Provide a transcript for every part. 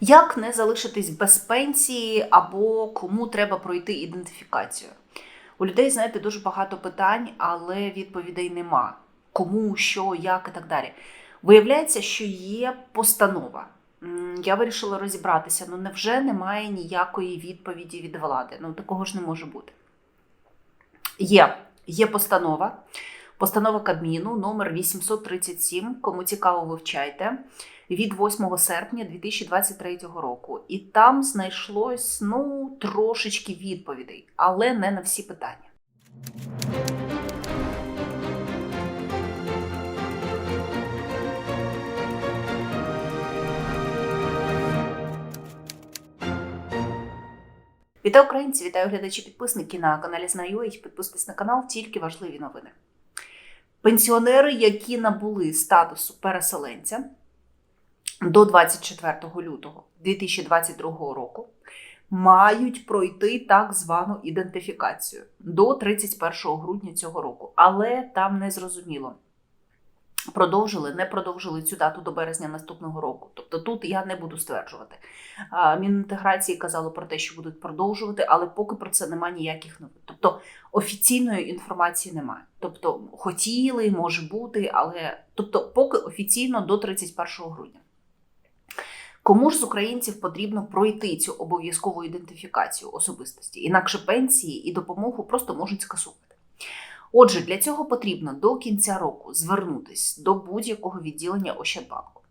Як не залишитись без пенсії або кому треба пройти ідентифікацію? У людей, знаєте, дуже багато питань, але відповідей нема. Кому, що, як і так далі. Виявляється, що є постанова. Я вирішила розібратися. Ну невже немає ніякої відповіді від влади? Ну такого ж не може бути. Є, є постанова. Постанова Кабміну номер 837. Кому цікаво, вивчайте. Від 8 серпня 2023 року. І там знайшлось ну трошечки відповідей, але не на всі питання. Вітаю українці, вітаю глядачі підписники на каналі Знаю. Підписуйтесь на канал, тільки важливі новини. Пенсіонери, які набули статусу переселенця до 24 лютого 2022 року, мають пройти так звану ідентифікацію до 31 грудня цього року. Але там не зрозуміло. Продовжили, не продовжили цю дату до березня наступного року. Тобто тут я не буду стверджувати. Мінінтеграції казало про те, що будуть продовжувати, але поки про це немає ніяких новин. Тобто офіційної інформації немає. Тобто хотіли, може бути, але тобто, поки офіційно до 31 грудня. Кому ж з українців потрібно пройти цю обов'язкову ідентифікацію особистості? Інакше пенсії і допомогу просто можуть скасувати. Отже, для цього потрібно до кінця року звернутися до будь-якого відділення Ощадбанку.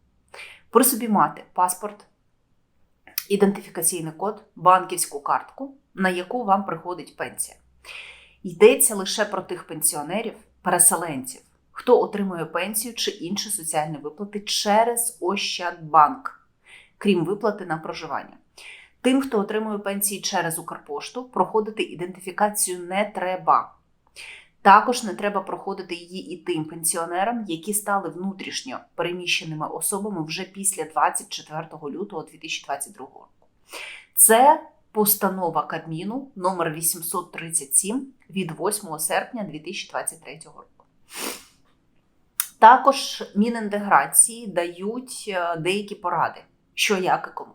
При собі мати паспорт, ідентифікаційний код, банківську картку, на яку вам приходить пенсія. Йдеться лише про тих пенсіонерів, переселенців, хто отримує пенсію чи інші соціальні виплати через Ощадбанк, крім виплати на проживання. Тим, хто отримує пенсії через Укрпошту, проходити ідентифікацію не треба. Також не треба проходити її і тим пенсіонерам, які стали внутрішньо переміщеними особами вже після 24 лютого 2022 року. Це постанова Кабміну номер 837 від 8 серпня 2023 року. Також Мінінтеграції дають е, деякі поради, що як і кому.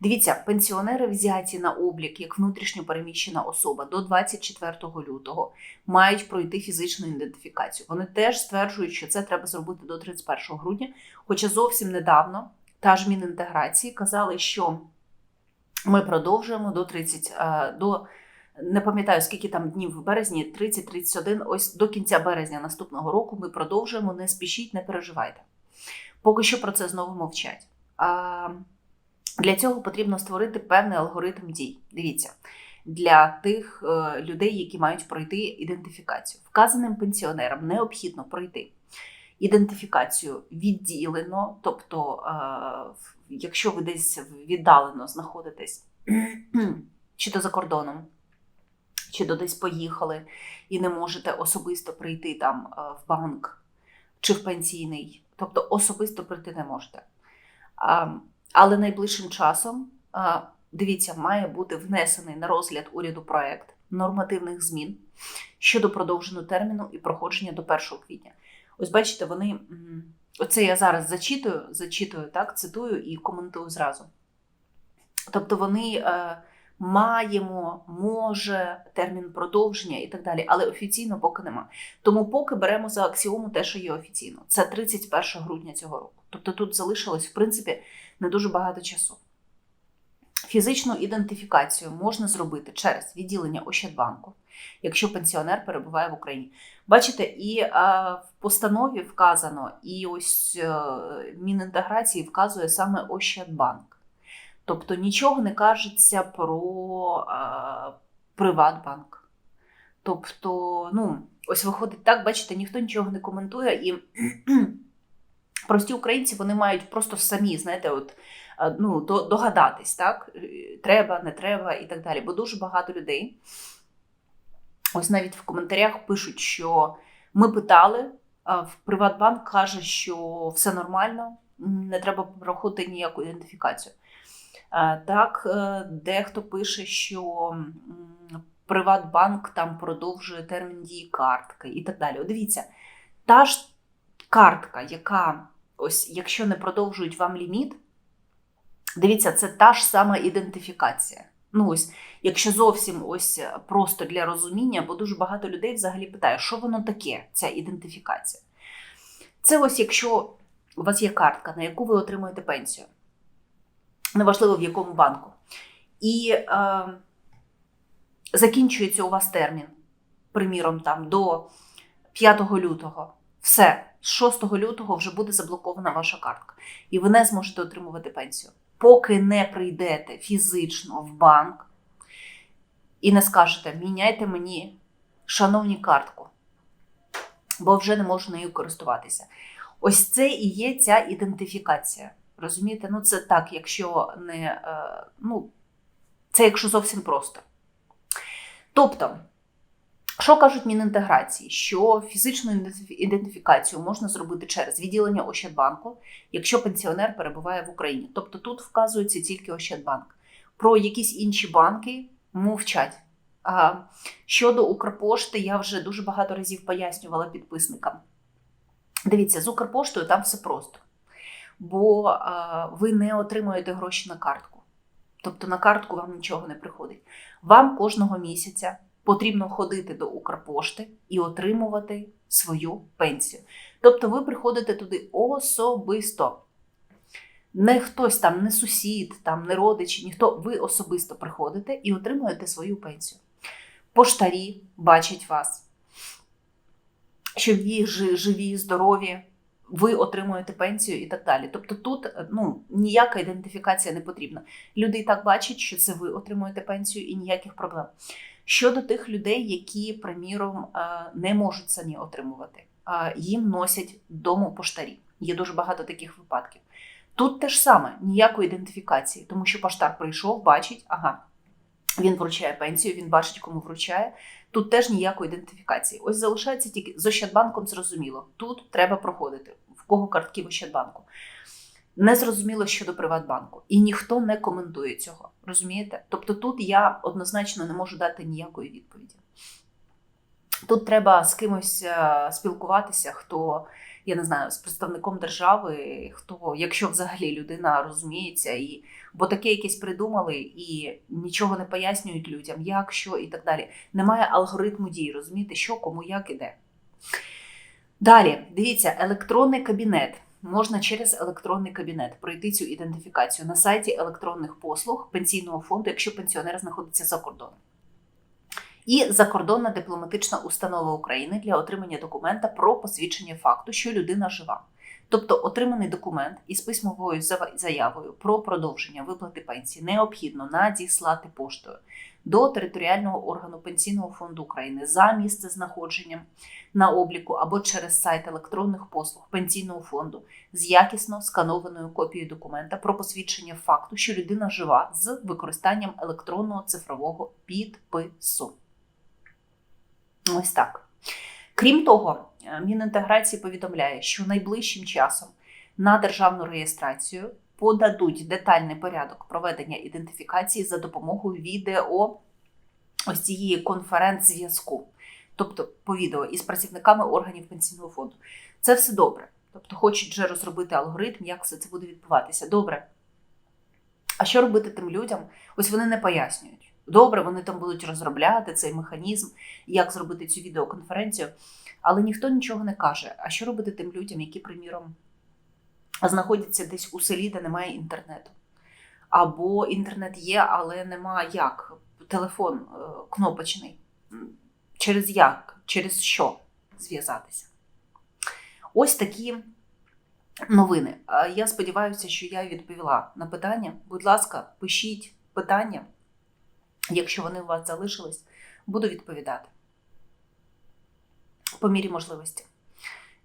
Дивіться, пенсіонери взяті на облік як внутрішньо переміщена особа до 24 лютого мають пройти фізичну ідентифікацію. Вони теж стверджують, що це треба зробити до 31 грудня. Хоча зовсім недавно та ж Мінінтеграції казали, що ми продовжуємо до 30, е, до не пам'ятаю скільки там днів в березні, 30-31, ось до кінця березня наступного року ми продовжуємо. Не спішіть, не переживайте. Поки що про це знову мовчать. Для цього потрібно створити певний алгоритм дій. Дивіться, для тих е, людей, які мають пройти ідентифікацію. Вказаним пенсіонерам необхідно пройти ідентифікацію відділено, тобто, е, якщо ви десь віддалено знаходитесь, чи то за кордоном, чи то десь поїхали і не можете особисто прийти там е, в банк чи в пенсійний, тобто особисто прийти не можете. Але найближчим часом, дивіться, має бути внесений на розгляд уряду проект нормативних змін щодо продовженого терміну і проходження до 1 квітня. Ось бачите, вони оце я зараз зачитую, зачитую, так, цитую і коментую зразу. Тобто вони е, маємо, може, термін продовження і так далі, але офіційно поки нема. Тому поки беремо за аксіому те, що є офіційно. Це 31 грудня цього року. Тобто тут залишилось, в принципі, не дуже багато часу. Фізичну ідентифікацію можна зробити через відділення Ощадбанку, якщо пенсіонер перебуває в Україні. Бачите, і е, в постанові вказано, і ось е, Мінінтеграції вказує саме Ощадбанк. Тобто нічого не кажеться про е, Приватбанк. Тобто, ну, ось виходить так, бачите, ніхто нічого не коментує, і прості українці вони мають просто самі, знаєте, от, е, ну, догадатись, так? Е, Треба, не треба і так далі. Бо дуже багато людей. Ось навіть в коментарях пишуть, що ми питали, а в Приватбанк каже, що все нормально, не треба проходити ніяку ідентифікацію. Так, е, дехто пише, що Приватбанк там продовжує термін дії картки і так далі. Дивіться, та ж картка, яка ось, якщо не продовжують вам ліміт, Дивіться, це та ж сама ідентифікація. Ну ось, якщо зовсім ось просто для розуміння, бо дуже багато людей взагалі питає, що воно таке, ця ідентифікація. Це ось якщо у вас є картка, на яку ви отримуєте пенсію, неважливо в якому банку, і е, закінчується у вас термін, приміром, там до 5 лютого. Все, з 6 лютого вже буде заблокована ваша картка, і ви не зможете отримувати пенсію. Поки не прийдете фізично в банк і не скажете, міняйте мені, шановні картку, бо вже не можу нею користуватися. Ось це і є ця ідентифікація. Розумієте? Ну, це так, якщо не. е, Ну, це якщо зовсім просто. Тобто, що кажуть Мінінтеграції? Що фізичну ідентифікацію можна зробити через відділення Ощадбанку, якщо пенсіонер перебуває в Україні. Тобто тут вказується тільки Ощадбанк. Про якісь інші банки мовчать. Щодо Укрпошти, я вже дуже багато разів пояснювала підписникам. Дивіться, з Укрпоштою там все просто. Бо ви не отримуєте гроші на картку. Тобто на картку вам нічого не приходить. Вам кожного місяця потрібно ходити до Укрпошти і отримувати свою пенсію. Тобто ви приходите туди особисто. Не хтось там, не сусід, там, не родич, ніхто. Ви особисто приходите і отримуєте свою пенсію. Поштарі бачать вас, що ви живі, здорові, ви отримуєте пенсію і так далі. Тобто тут ну, ніяка ідентифікація не потрібна. Люди і так бачать, що це ви отримуєте пенсію і ніяких проблем. Щодо тих людей, які, приміром, е, не можуть самі отримувати, е, їм носять дому поштарі. Є дуже багато таких випадків. Тут те ж саме, ніякої ідентифікації, тому що поштар прийшов, бачить, ага, він вручає пенсію, він бачить, кому вручає. Тут теж ніякої ідентифікації. Ось залишається тільки з Ощадбанком зрозуміло. Тут треба проходити. В кого картки в Ощадбанку. Не зрозуміло щодо Приватбанку. І ніхто не коментує цього. Розумієте? Тобто тут я однозначно не можу дати ніякої відповіді. Тут треба з кимось е, спілкуватися, хто, я не знаю, з представником держави, хто, якщо взагалі людина розуміється, і бо таке якесь придумали і нічого не пояснюють людям, як, що і так далі. Немає алгоритму дій, розумієте, що, кому, як іде. Далі, дивіться, електронний кабінет. Можна через електронний кабінет пройти цю ідентифікацію на сайті електронних послуг пенсійного фонду, якщо пенсіонер знаходиться за кордоном. І закордонна дипломатична установа України для отримання документа про посвідчення факту, що людина жива. Тобто отриманий документ із письмовою заявою про продовження виплати пенсії необхідно надіслати поштою до територіального органу Пенсійного фонду України за місцезнаходженням на обліку або через сайт електронних послуг Пенсійного фонду з якісно сканованою копією документа про посвідчення факту, що людина жива з використанням електронного цифрового підпису. Ось так. Крім того, е, Мінінтеграції повідомляє, що найближчим часом на державну реєстрацію подадуть детальний порядок проведення ідентифікації за допомогою відео ось цієї конференц-зв'язку, тобто по відео із працівниками органів пенсійного фонду. Це все добре. Тобто хочуть вже розробити алгоритм, як все це буде відбуватися. Добре. А що робити тим людям? Ось вони не пояснюють. Добре, вони там будуть розробляти цей механізм, як зробити цю відеоконференцію, але ніхто нічого не каже. А що робити тим людям, які, приміром, знаходяться десь у селі, де немає інтернету? Або інтернет є, але нема як. Телефон е, кнопочний. Через як? Через що зв'язатися? Ось такі новини. А Я сподіваюся, що я відповіла на питання. Будь ласка, пишіть питання. Якщо вони у вас залишились, буду відповідати по мірі можливості.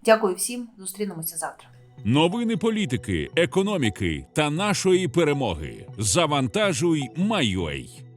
Дякую всім, зустрінемося завтра. Новини політики, економіки та нашої перемоги. Завантажуй, Майой.